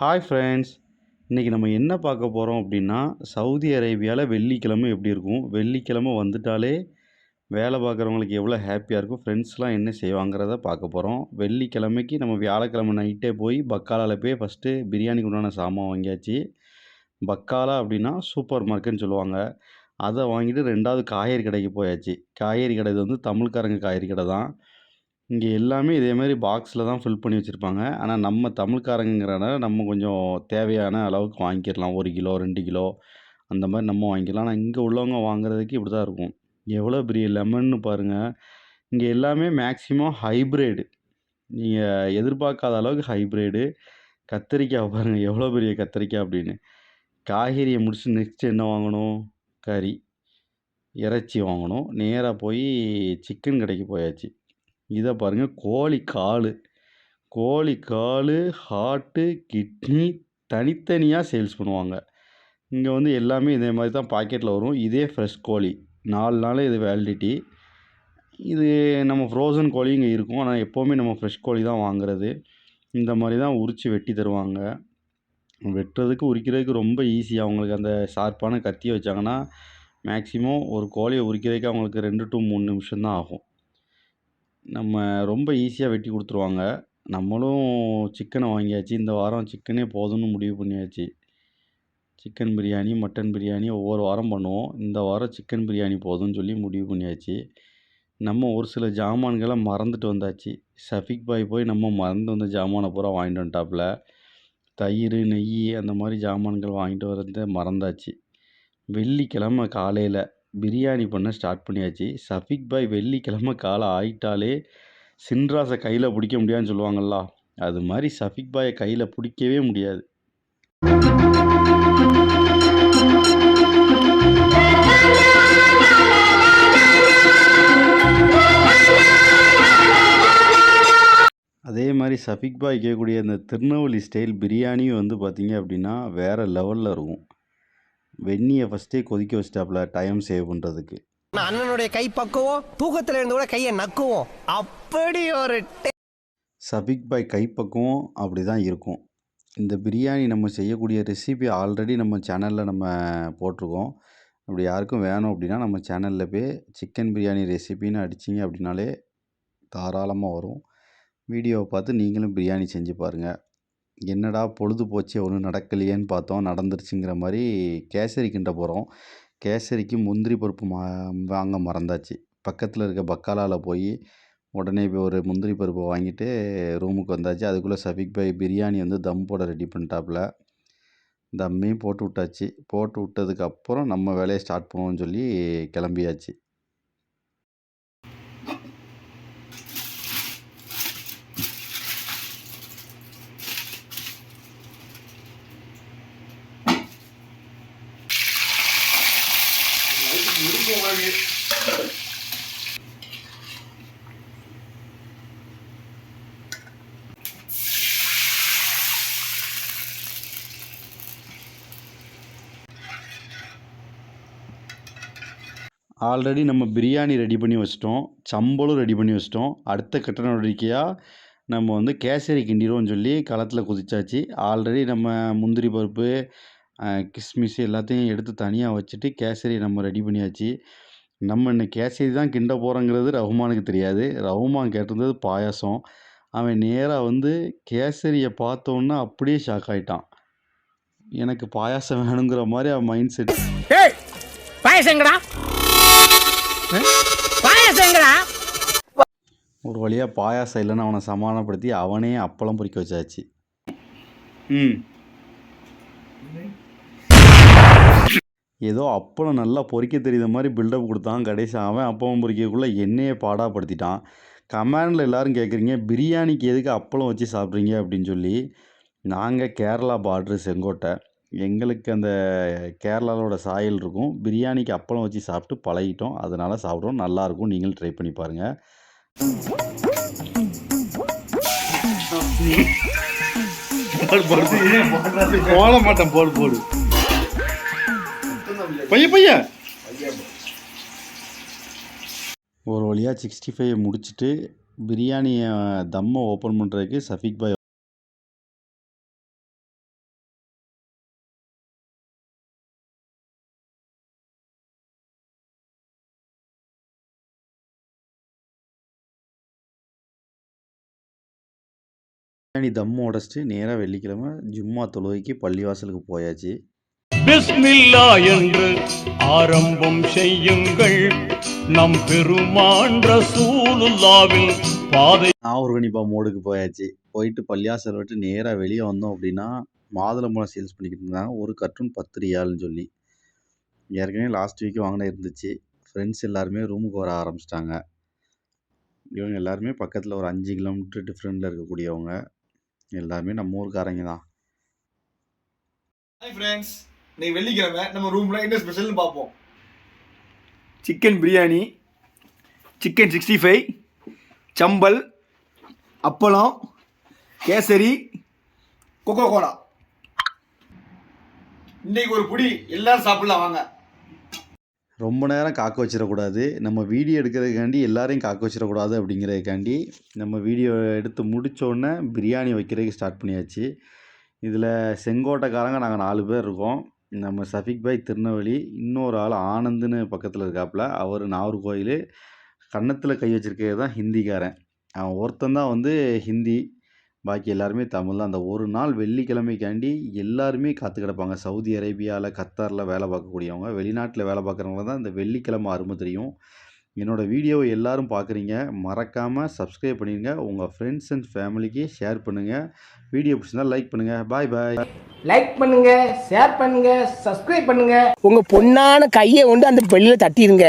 Hi friends இன்றைக்கி நம்ம என்ன பார்க்க போகிறோம் அப்படின்னா சவுதி அரேபியாவில் வெள்ளிக்கிழமை எப்படி இருக்கும்? வெள்ளிக்கிழமை வந்துட்டாலே வேலை பார்க்குறவங்களுக்கு எவ்வளோ ஹாப்பியாக இருக்கும்? ஃப்ரெண்ட்ஸ்லாம் என்ன செய்வாங்கிறத பார்க்க போகிறோம் வெள்ளிக்கிழமைக்கு நம்ம வியாழக்கிழமை நைட்டே போய் பக்காலாவில் போய் ஃபஸ்ட்டு பிரியாணிக்கு உண்டான சாமான் வாங்கியாச்சு. பக்காலா அப்படின்னா சூப்பர் மார்க்கெட்னு சொல்லுவாங்க. அதை வாங்கிட்டு ரெண்டாவது காய்கறி கடைக்கு போயாச்சு. காய்கறி கடை இது வந்து தமிழ்காரங்க காய்கறி கடை தான். இங்கே எல்லாமே இதே மாதிரி பாக்ஸில் தான் ஃபில் பண்ணி வச்சுருப்பாங்க. ஆனால் நம்ம தமிழ்காரங்கிறனால நம்ம கொஞ்சம் தேவையான அளவுக்கு வாங்கிக்கலாம். ஒரு கிலோ ரெண்டு கிலோ அந்த மாதிரி நம்ம வாங்கிக்கலாம். ஆனால் இங்கே உள்ளவங்க வாங்குறதுக்கு இப்படி தான் இருக்கும். எவ்வளோ பெரிய லெமன்னு பாருங்கள் இங்கே எல்லாமே மேக்ஸிமம் ஹைப்ரேடு நீங்கள் எதிர்பார்க்காத அளவுக்கு ஹைப்ரேடு கத்திரிக்காய் பாருங்கள் எவ்வளோ பெரிய கத்திரிக்காய் அப்படின்னு. காய்கறியை முடிச்சு நெக்ஸ்ட் என்ன வாங்கணும்? கறி. இறைச்சி வாங்கணும். நேராக போய் சிக்கன் கடைக்கு போயாச்சு. இதை பாருங்கள் கோழி கால். கோழி கால் ஹார்ட்டு கிட்னி தனித்தனியாக சேல்ஸ் பண்ணுவாங்க. இங்கே வந்து எல்லாமே இதே மாதிரி தான் பாக்கெட்டில் வரும். இதே ஃப்ரெஷ் கோழி. நாலு நாள் இது வேலிடிட்டி இது நம்ம ஃப்ரோசன் கோழி இங்கே இருக்கும். ஆனால் எப்போவுமே நம்ம ஃப்ரெஷ் கோழி தான் வாங்குறது. இந்த மாதிரி தான் உரித்து வெட்டி தருவாங்க. வெட்டுறதுக்கு உரிக்கிறதுக்கு ரொம்ப ஈஸி அவங்களுக்கு அந்த ஷார்ப்பான கத்தி வச்சாங்கன்னா மேக்ஸிமம் ஒரு கோழியை உரிக்கிறதுக்கு அவங்களுக்கு ரெண்டு டு மூணு நிமிஷம் தான் ஆகும். நம்ம ரொம்ப ஈஸியாக வெட்டி கொடுத்துருவாங்க. நம்மளும் சிக்கனை வாங்கியாச்சு. இந்த வாரம் சிக்கனே போதும்னு முடிவு பண்ணியாச்சு. சிக்கன் பிரியாணி மட்டன் பிரியாணி ஒவ்வொரு வாரம் பண்ணுவோம். இந்த வாரம் சிக்கன் பிரியாணி போதும்னு சொல்லி முடிவு பண்ணியாச்சு. நம்ம ஒரு சில ஜாமான்களை மறந்துட்டு வந்தாச்சு. சஃபிக் பாய் போய் நம்ம மறந்து வந்த ஜாமானை பூரா வாங்கிட்டு வந்துட்டாப்புல. தயிர் நெய் அந்த மாதிரி ஜாமான்கள் வாங்கிட்டு வரது மறந்தாச்சு. வெள்ளிக்கிழமை காலையில் பிரியாணி பண்ண ஸ்டார்ட் பண்ணியாச்சு. சஃபிக் பாய் வெள்ளிக்கிழமை காலை ஆயிட்டாலே சின்ராஸை கையில் பிடிக்க முடியாதுன்னு சொல்லுவாங்கள்ல அது மாதிரி சஃபிக் பாயை கையில் பிடிக்கவே முடியாது. அதே மாதிரி சஃபிக் பாய் கேட்கக்கூடிய அந்த திருநெல்வேலி ஸ்டைல் பிரியாணியும் வந்து பார்த்திங்க அப்படின்னா வேறு லெவலில் இருக்கும். வெந்நியை ஃபஸ்ட்டே கொதிக்க வச்சிட்டாப்புல டைம் சேவ் பண்ணுறதுக்கு நான் அண்ணனுடைய கை பக்குவோம் தூக்கத்துல இருந்து கூட கையை நக்குவோம். அப்படி ஒரு சபிக் பாய் கைப்பக்குவம் அப்படி தான் இருக்கும். இந்த பிரியாணி நம்ம செய்யக்கூடிய ரெசிபி ஆல்ரெடி நம்ம சேனலில் நம்ம போட்டிருக்கோம். அப்படி யாருக்கும் வேணும் அப்படின்னா நம்ம சேனலில் போய் சிக்கன் பிரியாணி ரெசிபின்னு அடிச்சிங்க அப்படின்னாலே தாராளமாக வரும். வீடியோவை பார்த்து நீங்களும் பிரியாணி செஞ்சு பாருங்கள் என்னடா பொழுது போச்சே ஒன்றும் நடக்கலையேன்னு பார்த்தோம். நடந்துருச்சுங்கிற மாதிரி கேசரி கிண்ட போகிறோம் கேசரிக்கு முந்திரி பருப்பு மா வாங்க மறந்தாச்சு. பக்கத்தில் இருக்க பக்காலாவில் போய் உடனே போய் ஒரு முந்திரி பருப்பு வாங்கிட்டு ரூமுக்கு வந்தாச்சு. அதுக்குள்ளே சஃபிக் பாய் பிரியாணி வந்து தம் போட ரெடி பண்ணிட்டாப்புல. தம்மையும் போட்டு விட்டாச்சு. போட்டு விட்டதுக்கப்புறம் நம்ம வேலையை ஸ்டார்ட் பண்ணுவோம்னு சொல்லி கிளம்பியாச்சு. ஆல்ரெடி நம்ம பிரியாணி ரெடி பண்ணி வச்சிட்டோம். சம்பளும் ரெடி பண்ணி வச்சிட்டோம். அடுத்த கட்ட நடவடிக்கையாக நம்ம வந்து கேசரி கிண்டிடுவோம்னு சொல்லி களத்தில் குதிச்சாச்சு. ஆல்ரெடி நம்ம முந்திரி பருப்பு கிஸ்மிஸ் எல்லாத்தையும் எடுத்து தனியாக வச்சுட்டு கேசரி நம்ம ரெடி பண்ணியாச்சு. நம்ம இன்னைக்கு கேசரி தான் கிண்ட போகிறோங்கிறது ரகுமானுக்கு தெரியாது. ரகுமான் கேட்டிருந்தது பாயாசம். அவன் நேராக வந்து கேசரியை பார்த்தோன்னா அப்படியே ஷாக் ஆகிட்டான் எனக்கு பாயாசம் வேணுங்கிற மாதிரி அவன் மைண்ட் செட் பாயசங்கடா பாயசங்கடா ஒரு வழியாக பாயாசம் இல்லைன்னு அவனை சமாதானப்படுத்தி அவனே அப்பளம் பொரிக்க வச்சாச்சு. ம். ஏதோ அப்பளம் நல்லா பொரிக்க தெரியுத மாதிரி பில்டப் கொடுத்தான் கடைசி அவன் அப்பளம் பொரிக்கக்குள்ளே என்னையே பாடாப்படுத்திட்டான். கமெண்டில் எல்லாரும் கேட்குறீங்க பிரியாணிக்கு எதுக்கு அப்பளம் வச்சு சாப்பிட்றீங்க? அப்படின்னு சொல்லி நாங்கள் கேரளா பார்டரு செங்கோட்டை. எங்களுக்கு அந்த கேரளாவோட சாயல் இருக்கும். பிரியாணிக்கு அப்பளம் வச்சு சாப்பிட்டு பழகிட்டோம். அதனால் சாப்பிட்றோம். நல்லாயிருக்கும் நீங்களும் ட்ரை பண்ணி பாருங்கள் போட மாட்டேன். போடு போடு. பைய பைய ஒரு வழியாக சிக்ஸ்டி ஃபைவ் முடிச்சுட்டு பிரியாணியை தம்மை ஓப்பன் பண்ணுறதுக்கு சஃபிக் பாய் பிரியாணி தம்மு உடச்சிட்டு நேராக வெள்ளிக்கிழமை ஜும்மா தொழுகைக்கு பள்ளிவாசலுக்கு போயாச்சு. பிஸ்மில்லா என்று ஆரம்பம் செய்யுங்கள். நம் பெருமான் ரசூலுல்லாவின் பாதை நாகூர்கனிப்பா மோடுக்கு போயாச்சு. போயிட்டு பள்ளியாசல் விட்டு நேராக வெளியே வந்தோம் அப்படின்னா மாதுளம்பழம் சேல்ஸ் பண்ணிக்கிட்டு இருந்தாங்க. ஒரு கர்ட்டூன் பத்து ரியால்னு சொல்லி. ஏற்கனவே லாஸ்ட் வீக் வாங்கின இருந்துச்சு. ஃப்ரெண்ட்ஸ் எல்லாருமே ரூமுக்கு வர ஆரம்பிச்சிட்டாங்க. இவங்க எல்லாருமே பக்கத்தில் ஒரு அஞ்சு கிலோமீட்டர் டிஃப்ரெண்டில் இருக்கக்கூடியவங்க. எல்லாருமே நம்ம ஊருக்காரங்க தான். ஹாய் ஃப்ரெண்ட்ஸ் இன்னைக்கு வெள்ளிக்கிழமை நம்ம ரூமில் என்ன ஸ்பெஷல்னு பார்ப்போம். Chicken biryani chicken sixty five சம்பல் அப்பளம் கேசரி கொக்கோ கோலா இன்னைக்கு ஒரு புடி எல்லாரும் சாப்பிடலாம் வாங்க. ரொம்ப நேரம் காக்க வச்சிடக்கூடாது. நம்ம வீடியோ எடுக்கிறதுக்காண்டி எல்லாரையும் காக்க வச்சிடக்கூடாது அப்படிங்கிறதுக்காண்டி நம்ம வீடியோ எடுத்து முடித்தோடனே பிரியாணி வைக்கிறதுக்கு ஸ்டார்ட் பண்ணியாச்சு. இதில் செங்கோட்டைக்காரங்க நாங்கள் நாலு பேர் இருக்கோம். நம்ம சஃபிக் பாய் திருநெல்வேலி இன்னொரு ஆள் ஆனந்துன்னு பக்கத்தில் இருக்காப்புல அவர் நாகர்கோயில் கன்னத்தில் கை வச்சிருக்கிறது தான் ஹிந்திக்காரன். அவன் ஒருத்தன் தான் வந்து ஹிந்தி பாக்கி எல்லாருமே தமிழ் தான். அந்த ஒரு நாள் வெள்ளிக்கிழமைக்காண்டி எல்லாருமே காத்து கிடப்பாங்க. சவுதி அரேபியாவில் கத்தாரில் வேலை பார்க்கக்கூடியவங்க வெளிநாட்டில் வேலை பார்க்குறவங்க தான் இந்த வெள்ளிக்கிழமை அருமை தெரியும். என்னோடய வீடியோவை எல்லாரும் பார்க்குறீங்க மறக்காமல் சப்ஸ்கிரைப் பண்ணிடுங்க உங்கள் ஃப்ரெண்ட்ஸ் அண்ட் ஃபேமிலிக்கு ஷேர் பண்ணுங்கள் வீடியோ பிடிச்சிருந்தா லைக் பண்ணுங்கள் பாய் பாய் லைக் பண்ணுங்க ஷேர் பண்ணுங்க சப்ஸ்கிரைப் பண்ணுங்க. உங்க பொண்ணான கையை கொண்டு அந்த பெல்லில தட்டிடுங்க